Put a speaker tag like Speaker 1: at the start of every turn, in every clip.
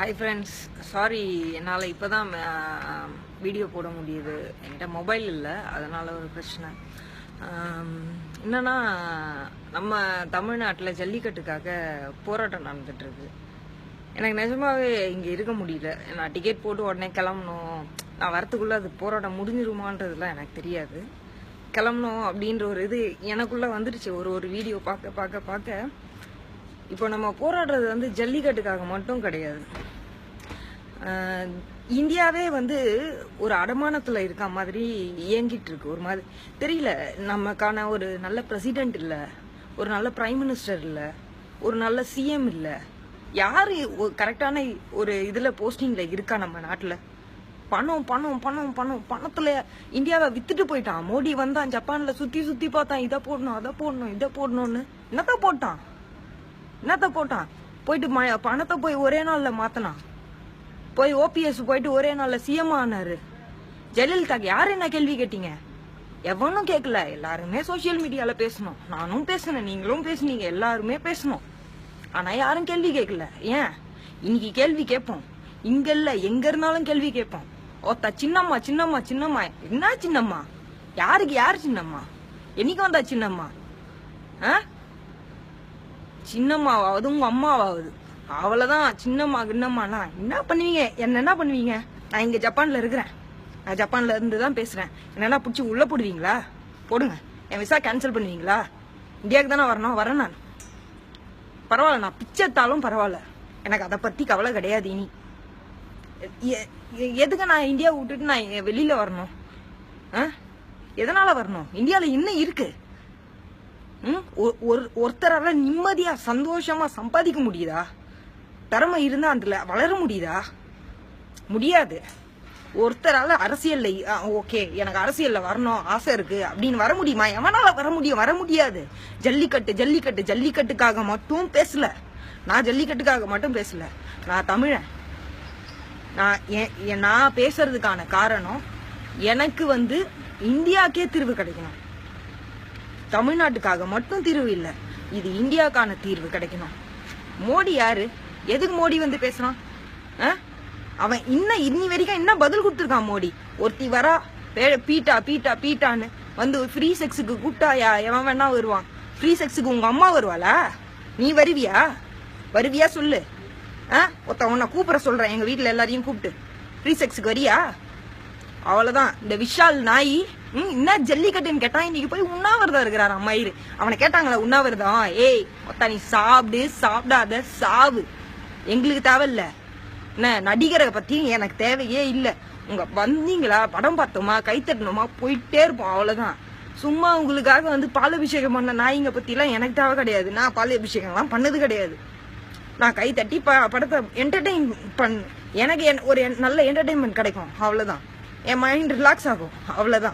Speaker 1: Hi friends sorry என்னால் இப்போ தான் வீடியோ போட முடியுது. என்கிட்ட மொபைல் இல்லை. அதனால் ஒரு பிரச்சனை. என்னென்னா நம்ம தமிழ்நாட்டில் ஜல்லிக்கட்டுக்காக போராட்டம் நடந்துகிட்ருக்கு எனக்கு நிஜமாகவே இங்கே இருக்க முடியல. நான் டிக்கெட் போட்டு உடனே கிளம்பணும். நான் வரத்துக்குள்ளே அது போராட்டம் முடிஞ்சிருமான்றதுலாம் எனக்கு தெரியாது. கிளம்பணும் அப்படின்ற ஒரு இது எனக்குள்ளே வந்துடுச்சு. ஒரு ஒரு வீடியோ பார்க்க பார்க்க பார்க்க இப்போ நம்ம போராடுறது வந்து ஜல்லிக்கட்டுக்காக மட்டும் கிடையாது. இந்தியாவே வந்து ஒரு அடமானத்தில் இருக்க மாதிரி இயங்கிட்டு இருக்கு. ஒரு மாதிரி தெரியல நமக்கான ஒரு நல்ல பிரசிடென்ட் இல்லை ஒரு நல்ல பிரைம் மினிஸ்டர் இல்லை ஒரு நல்ல சிஎம் இல்லை. யார் கரெக்டான ஒரு இதில் போஸ்டிங்கில் இருக்கா நம்ம நாட்டில்? பணம் பணம் பணம் பணம் பணத்தில் இந்தியாவை வித்துட்டு போயிட்டான். மோடி வந்தான் ஜப்பானில் சுற்றி சுற்றி பார்த்தான். இதை போடணும் அதை போடணும் இதை போடணும்னு. என்னதான் போட்டான்? என்னத்த போட்டான் போயிட்டு பணத்தை போய் ஒரே நாளில் மாற்றினான் போய் ஓபிஎஸ் போயிட்டு ஒரே நாளில் சிஎம் ஆனாரு. ஜெயலலிதாக்கு யார் என்ன கேள்வி கேட்டீங்க? எவனும் கேட்கல எல்லாருமே சோஷியல் மீடியாவில் பேசணும். நானும் பேசினேன் நீங்களும் பேசுனீங்க எல்லாருமே பேசணும். ஆனால் யாரும் கேள்வி கேட்கல ஏன்? இன்னைக்கு கேள்வி கேட்போம். இங்கே இல்லை எங்கே இருந்தாலும் கேள்வி கேட்போம். ஒத்த சின்னம்மா சின்னம்மா சின்னம்மா. என்ன சின்னம்மா? யாருக்கு யார் சின்னம்மா? என்னைக்கு வந்தா சின்னம்மா? ஆ? சின்னம்மாவாவது உங்க அம்மாவாவது. அவ்வளவுதான் சின்னம்மா கிண்ணம்மாலாம் என்ன பண்ணுவீங்க? என்ன என்ன பண்ணுவீங்க? நான் இங்க ஜப்பான்ல இருக்கிறேன். நான் ஜப்பான்ல இருந்து தான் பேசுறேன் என்னன்னா பிடிச்சி உள்ள போடுவீங்களா? போடுங்க. என் விசா கேன்சல் பண்ணுவீங்களா? இந்தியாவுக்கு தானே வரணும்? வரேன் நான். பரவாயில்ல நான் பிச்சைத்தாலும் பரவாயில்ல. எனக்கு அதை பத்தி கவலை கிடையாது இனி. எ- எதுக்கு நான் இந்தியா விட்டுட்டு நான் வெளியில வரணும்? ஆ? எதனால வரணும்? இந்தியாவில் என்ன இருக்கு. ஒரு ஒருத்தரால நிம்மதியா சந்தோஷமா சம்பாதிக்க முடியுதா? திறமை இருந்தா அதுல வளர முடியுதா? முடியாது. ஒருத்தரால அரசியல்ல ஓகே எனக்கு அரசியல்ல வரணும் ஆசை இருக்கு அப்படின்னு வர முடியுமா? எவனால வர முடியும்? வர முடியாது. ஜல்லிக்கட்டு ஜல்லிக்கட்டு ஜல்லிக்கட்டுக்காக மட்டும் பேசல. நான் ஜல்லிக்கட்டுக்காக மட்டும் பேசல. நான் தமிழன். நான் நான் பேசுறதுக்கான காரணம் எனக்கு வந்து இந்தியாக்கே தீர்வு கிடைக்கணும். தமிழ்நாட்டுக்காக மட்டும் தீர்வு இல்லை. இது இந்தியாவுக்கான தீர்வு கிடைக்கணும். மோடி யாரு? எதுக்கு மோடி வந்து பேசுறான்? ஆ? அவன் இன்னும் இன்னி வரைக்கும் என்ன பதில் கொடுத்துருக்கான் மோடி? ஒருத்தி வரா பே- பீட்டா பீட்டா பீட்டான்னு வந்து ஃப்ரீ செக்ஸுக்கு கூப்பிட்டா எவன் வேணா வருவான். ஃப்ரீ செக்ஸுக்கு உங்க அம்மா வருவாளா? நீ வருவியா? வருவியா சொல்லு. ஆ? ஒருத்த உன்னை கூப்பிட சொல்றேன். எங்க வீட்டில் எல்லாரையும் கூப்பிட்டு. ஃப்ரீ செக்ஸுக்கு வரியா? அவ்வளவுதான். இந்த விஷால் நாய் என்ன ஜல்லிக்கட்டுன்னு கேட்டா இன்னைக்கு போய் உண்ணாவிரதம் இருக்கிறார் அம்மாயிரு. அவனை கேட்டாங்களா உண்ணாவிரதம்? ஏய் தனி நீ சாப்பிடு சாப்பிடாத சாவு. எங்களுக்கு தேவையில்ல. என்ன நடிகரை பத்தி எனக்கு தேவையே இல்ல. உங்க வந்தீங்களா படம் பார்த்தோமா கைத்தட்டணுமா போயிட்டே இருப்போம் அவ்வளவுதான். சும்மா உங்களுக்காக வந்து பாலாபிஷேகம் பண்ண நாய்ங்க பத்தி எல்லாம் எனக்கு தேவை கிடையாது. நான் பாலாபிஷேகம்லாம் பண்ணது கிடையாது. நான் கை தட்டி ப படத்தை என்டர்டெயின் பண் எனக்கு என்- ஒரு என்- நல்ல என்டர்டெயின்மெண்ட் கிடைக்கும் அவ்வளோதான் என் மைண்ட் ரிலாக்ஸ் ஆகும் அவ்வளோதான்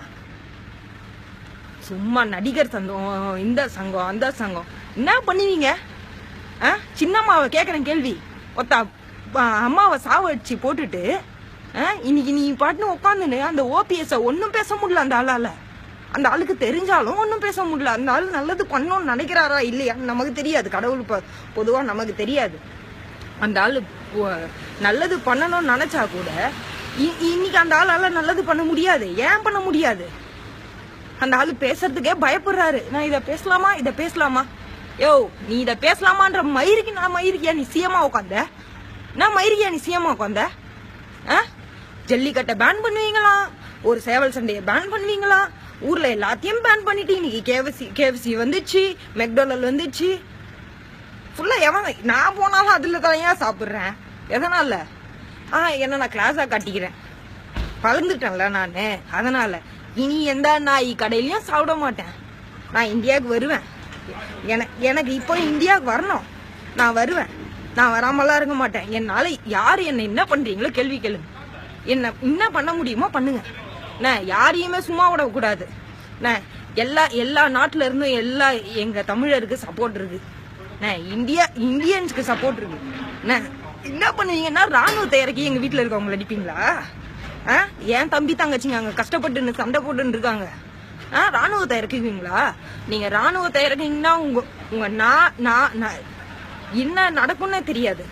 Speaker 1: சும்மா நடிகர் சங்கம் இந்த சங்கம் அந்த சங்கம். என்ன பண்ணுவீங்க? ஆ? சின்னம்மாவை கேட்குறேன் கேள்வி. ஒத்தா அம்மாவை சாவடிச்சு போட்டுட்டு ஆ? இன்னைக்கு நீ பாட்டுன்னு உட்காந்துன்னு அந்த ஓபிஎஸ்ஸை ஒன்றும் பேச முடியல அந்த ஆளால். அந்த ஆளுக்கு தெரிஞ்சாலும் ஒன்றும் பேச முடியல. அந்த ஆள் நல்லது பண்ணணும்னு நினைக்கிறாரா இல்லையா? நமக்கு தெரியாது. கடவுள் பொதுவாக நமக்கு தெரியாது. அந்த ஆள் நல்லது பண்ணணும்னு நினைச்சா கூட இ- இன்னைக்கு அந்த ஆளால் நல்லது பண்ண முடியாது. ஏன் பண்ண முடியாது? அந்த ஆளு பேசுறதுக்கே பயப்படுறாரு. நான் இதை பேசலாமா? இதை பேசலாமா? யோ நீ இதை பேசலாமான்ற மயிருக்கு நான் மயிருக்கியா நீ உட்காந்த நான் மயிருக்கியா நீ உட்காந்த ஆ? ஜல்லிக்கட்டை பேன் பண்ணுவீங்களா? ஒரு சேவல் சண்டையை பேன் பண்ணுவீங்களா? ஊர்ல எல்லாத்தையும் பேன் பண்ணிட்டு. இன்னைக்கு கேஎஃப்சி கேஎஃப்சி வந்துச்சு மெக்டோனல் வந்துச்சு. ஃபுல்லா எவன் நான் போனாலும் அதுல தலையா சாப்பிட்றேன். சாப்பிடுறேன் எதனால? ஆ என்ன நான் கிளாஸா கட்டிக்கிறேன். பறந்துட்டேன்ல நான். அதனால. இனி எந்த நாய் கடையிலையும் சாப்பிட மாட்டேன். நான் இந்தியாவுக்கு வருவேன். என- எனக்கு இப்போ இந்தியாவுக்கு வரணும். நான் வருவேன். நான் வராமலாம் இருக்க மாட்டேன். என்னால் யார் என்ன என்ன பண்ணுறீங்களோ கேள்வி கேளுங்க. என்ன என்ன பண்ண முடியுமோ பண்ணுங்க. நான் யாரையுமே சும்மா விடக்கூடாது. நான் எல்லா எல்லா நாட்டில் இருந்தும் எல்லா எங்கள் தமிழருக்கு சப்போர்ட் இருக்கு. நான் இந்தியா இந்தியன்ஸ்க்கு சப்போர்ட் இருக்கு. நான் என்ன பண்ணுவீங்கன்னா ராணுவத்தை இறக்கி எங்கள் வீட்டில் இருக்கவங்களை அடிப்பீங்களா? என் தம்பி தங்கச்சிங்க அங்க? கஷ்டப்பட்டு சண்டை போட்டுன்னு இருக்காங்க. ஆ ராணுவத்தை இறக்குவீங்களா? நீங்க ராணுவத்தை இறக்குனீங்கன்னா உங்க உங்க நான் நான் நான் என்ன நடக்கும்னே தெரியாது.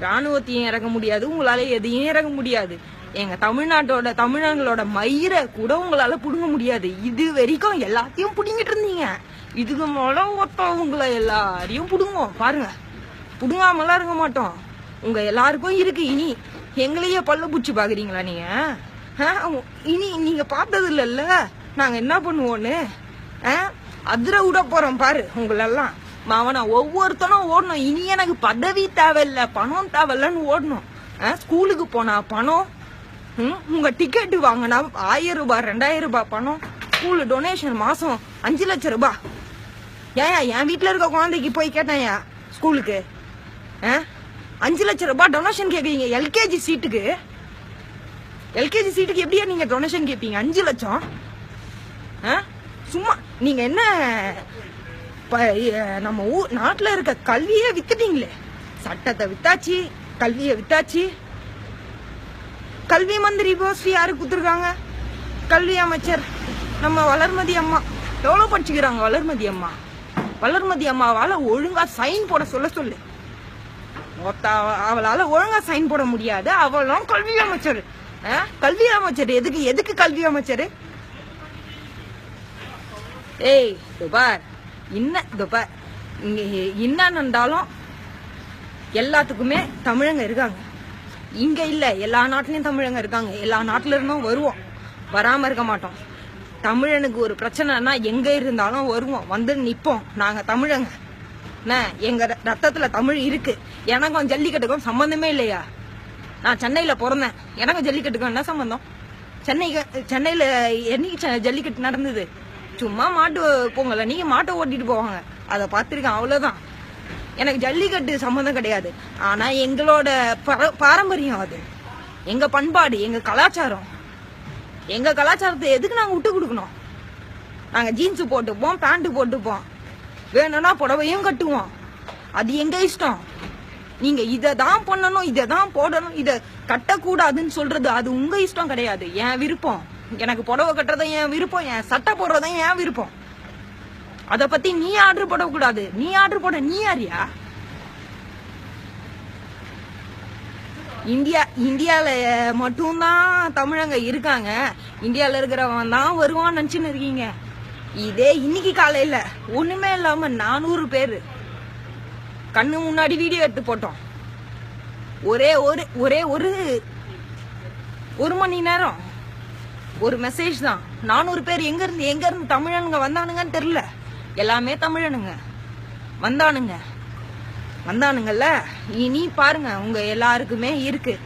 Speaker 1: ராணுவத்தையும் இறக்க முடியாது உங்களால எதையும் இறக்க முடியாது. எங்க தமிழ்நாட்டோட தமிழர்களோட மயிரை கூட உங்களால புடுங்க முடியாது. இது வரைக்கும் எல்லாத்தையும் புடுங்கிட்டு இருந்தீங்க. இதுக்கு மேல உங்களை எல்லாரையும் புடுங்குவோம் பாருங்க. புடுங்காமலாம் இருக்க மாட்டோம். உங்க எல்லாருக்கும் இருக்கு. இனி எங்களையே பல்லு பூச்சி பாக்குறீங்களா நீங்க? இனி நீங்க பார்த்தது இல்லைல்ல நாங்க என்ன பண்ணுவோன்னு? ஆ? அதிர விட போறோம் பாரு உங்களெல்லாம். மாவனா ஒவ்வொருத்தனும் ஓடணும். இனி எனக்கு பதவி தேவையில்ல பணம் தேவையில்லன்னு ஓடணும். ஆ? ஸ்கூலுக்கு போனா பணம். ம், உங்க டிக்கெட் வாங்கினா ஆயிரம் ரூபாய் ரெண்டாயிரம் ரூபாய் பணம். ஸ்கூல் டொனேஷன் மாசம் அஞ்சு லட்சம் ரூபாய். ஏன் என் வீட்டில் இருக்க குழந்தைக்கு போய் கேட்டேன் ஸ்கூலுக்கு. ஆ? அஞ்சு லட்சம் ரூபாய் டொனேஷன் கேட்குறீங்க எல்கேஜி சீட்டுக்கு எல்கேஜி சீட்டுக்கு எப்படியா நீங்க டொனேஷன் கேட்பீங்க அஞ்சு லட்சம்? ஆ? சும்மா நீங்க என்ன நம்ம ஊர் நாட்டில் இருக்க கல்வியே வித்துட்டீங்களே. சட்டத்தை வித்தாச்சு கல்வியை வித்தாச்சு. கல்வி மந்திரி போஸ்ட் யாரு கொடுத்துருக்காங்க? கல்வி அமைச்சர். நம்ம வளர்மதி அம்மா. எவ்வளோ படிச்சுக்கிறாங்க வளர்மதி அம்மா? வளர்மதி அம்மாவால் ஒழுங்காக சைன் போட சொல்ல சொல்லு. அவளால ஒழுங்கா சைன் போட முடியாது. அவளும் கல்வி அமைச்சர். ஆ? கல்வி அமைச்சர். எதுக்கு எதுக்கு கல்வி அமைச்சர்? ஏய் துபார். என்ன துபார். இங்க என்ன நடந்தாலும் எல்லாத்துக்குமே தமிழங்க இருக்காங்க. இங்க இல்ல. எல்லா நாட்டிலயும் தமிழங்க இருக்காங்க. எல்லா நாட்டுல இருந்தும் வருவோம். வராம இருக்க மாட்டோம். தமிழனுக்கு ஒரு பிரச்சனைனா எங்க இருந்தாலும் வருவோம். வந்து நிப்போம். நாங்க தமிழங்க. எங்க ரத்தத்துல தமிழ் இருக்கு. எனக்கும் ஜல்லிக்கட்டுக்கும் சம்பந்தமே இல்லையா? நான் சென்னையில பிறந்தேன். எனக்கும் ஜல்லிக்கட்டுக்கும் என்ன சம்பந்தம்? சென்னைக்கு சென்னையில என்னைக்கு ஜல்லிக்கட்டு நடந்தது? சும்மா மாட்டு பொங்கல? நீங்க மாட்டை ஓட்டிட்டு போவாங்க. அதை பார்த்துருக்கேன் அவ்வளவுதான். எனக்கு ஜல்லிக்கட்டு சம்மந்தம் கிடையாது. ஆனா எங்களோட பர- பாரம்பரியம் அது. எங்க பண்பாடு எங்க கலாச்சாரம். எங்க கலாச்சாரத்தை எதுக்கு நாங்க விட்டு கொடுக்கணும்? நாங்க ஜீன்ஸ் போட்டுப்போம் பேண்ட் போட்டுப்போம். வேணும்னா புடவையும் கட்டுவோம். அது எங்க இஷ்டம்? நீங்க இதை தான் பண்ணணும் இதை தான் போடணும் இதை கட்டக்கூடாதுன்னு சொல்றது அது உங்க இஷ்டம் கிடையாது என் விருப்பம். எனக்கு புடவை கட்டுறதும் என் விருப்பம் என் சட்டை போடுறதும் என் விருப்பம். அதை பத்தி நீ ஆர்டர் போடக்கூடாது. நீ ஆர்டர் போட நீ யாரியா? இந்தியா இந்தியால மட்டும்தான் தமிழங்க இருக்காங்க. இந்தியால இருக்கிறவன் தான் வருவான்னு நினைச்சுன்னு இருக்கீங்க. இதே இன்னைக்கு காலையில ஒண்ணுமே இல்லாம நானூறு பேரு கண்ணு முன்னாடி வீடியோ எடுத்து போட்டோம். ஒரே ஒரு ஒரே ஒரு ஒரு மணி நேரம். ஒரு மெசேஜ் தான். நானூறு பேர் எங்க இருந்து எங்க இருந்து தமிழனுங்க வந்தானுங்கன்னு தெரியல. எல்லாமே தமிழனுங்க. வந்தானுங்க. வந்தானுங்கல்ல? இனி பாருங்க உங்க எல்லாருக்குமே இருக்கு.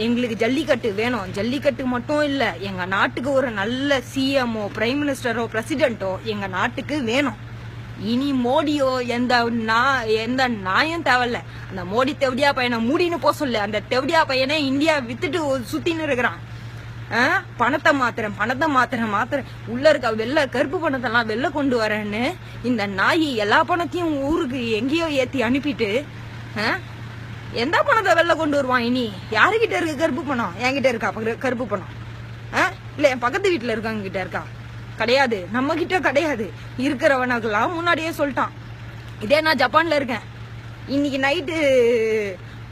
Speaker 1: எங்களுக்கு ஜல்லிக்கட்டு வேணும். ஜல்லிக்கட்டு மட்டும் இல்லை எங்கள் நாட்டுக்கு ஒரு நல்ல சிஎம்ஓ பிரைம் மினிஸ்டரோ பிரசிடென்ட்டோ எங்கள் நாட்டுக்கு வேணும். இனி மோடியோ எந்த நா எந்த நாயும் தேவையில்ல. அந்த மோடி தெவடியா பையனை மூடின்னு போக சொல்லு. அந்த தெவடியா பையனை இந்தியா வித்துட்டு சுத்தின்னு இருக்கிறான். ஆ? பணத்தை மாத்திரம் பணத்தை மாத்திரம் மாத்திரம் உள்ள இருக்க வெள்ள கருப்பு பணத்தெல்லாம் வெளில கொண்டு வரேன்னு இந்த நாய் எல்லா பணத்தையும் ஊருக்கு எங்கேயோ ஏத்தி அனுப்பிட்டு ஆ? எந்த பணத்தை வெளில கொண்டு வருவான் இனி? யாருகிட்ட இருக்கு கருப்பு பணம்? என்கிட்ட இருக்கா? கருப்பு பணம். ஆ? இல்ல என் பக்கத்து வீட்டுல இருக்கவங்க கிட்ட இருக்கா? கிடையாது. நம்ம கிட்ட கிடையாது. இருக்கிறவனுக்கெல்லாம் முன்னாடியே சொல்லிட்டான். இதே நான் ஜப்பான்ல இருக்கேன். இன்னைக்கு நைட்டு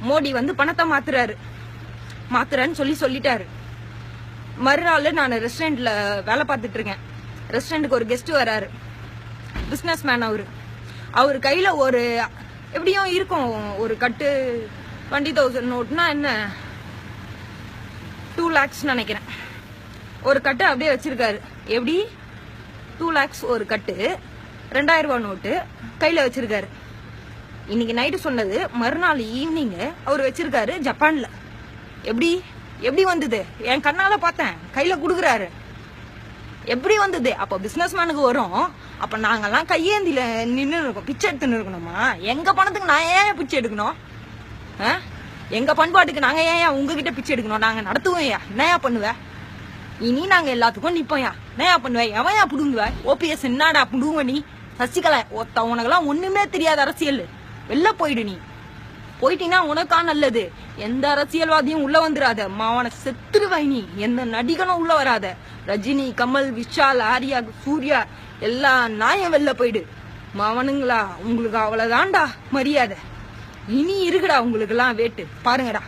Speaker 1: மோடி வந்து பணத்தை மாத்துறாரு. மாத்துறேன்னு சொல்லி சொல்லிட்டாரு. மறுநாள் நான் ரெஸ்டாரண்ட்ல வேலை பார்த்துட்டு இருக்கேன். ரெஸ்டாரண்ட்டுக்கு ஒரு கெஸ்ட் வராரு. பிஸ்னஸ் மேன் அவரு. அவர் கையில ஒரு எப்படியும் இருக்கும் ஒரு கட்டு டுவெண்ட்டி தௌசண்ட் நோட்னா என்ன? டூ லேக்ஸ் நினைக்கிறேன். ஒரு கட்டு அப்படியே வச்சிருக்காரு. எப்படி? டூ லேக்ஸ் ஒரு கட்டு ரெண்டாயிரம் ரூபாய் நோட்டு கையில வச்சிருக்காரு. இன்னைக்கு நைட்டு சொன்னது மறுநாள் ஈவினிங் அவர் வச்சிருக்காரு ஜப்பான்ல. எப்படி? எப்படி வந்தது? என் கண்ணால பார்த்தேன். கையில குடுக்குறாரு. எப்படி வந்தது? அப்ப பிசினஸ் மேனுக்கு வரும். அப்ப நாங்கெல்லாம் கையேந்தில நின்று இருக்கோம். பிச்சை எடுத்துன்னு இருக்கணுமா? எங்க பணத்துக்கு நான் ஏன் பிச்சை எடுக்கணும்? எங்க பண்பாட்டுக்கு நாங்க ஏன் உங்ககிட்ட பிச்சை எடுக்கணும்? நாங்க நடத்துவோம் என்னையா பண்ணுவ? இனி நாங்க எல்லாத்துக்கும் நிப்போம்யா என்னையா பண்ணுவ? எவையா புடுங்குவ? ஓபிஎஸ் என்னடா புடுங்க நீ? சசிகலா ஒத்த உனக்கெல்லாம் ஒண்ணுமே தெரியாத அரசியல் வெளில போயிடு நீ. போயிட்டீங்கன்னா உனக்கா நல்லது. எந்த அரசியல்வாதியும் உள்ள வந்துடாத மாவன செத்துருவாய் நீ. எந்த நடிகனும் உள்ள வராத. ரஜினி கமல் விஷால் ஆரியா சூர்யா எல்லா நாயம் வெளில போயிடு. மாவனுங்களா உங்களுக்கு அவ்வளவுதான்டா மரியாதை. இனி இருக்குடா உங்களுக்கெல்லாம் வேட்டு. பாருங்கடா.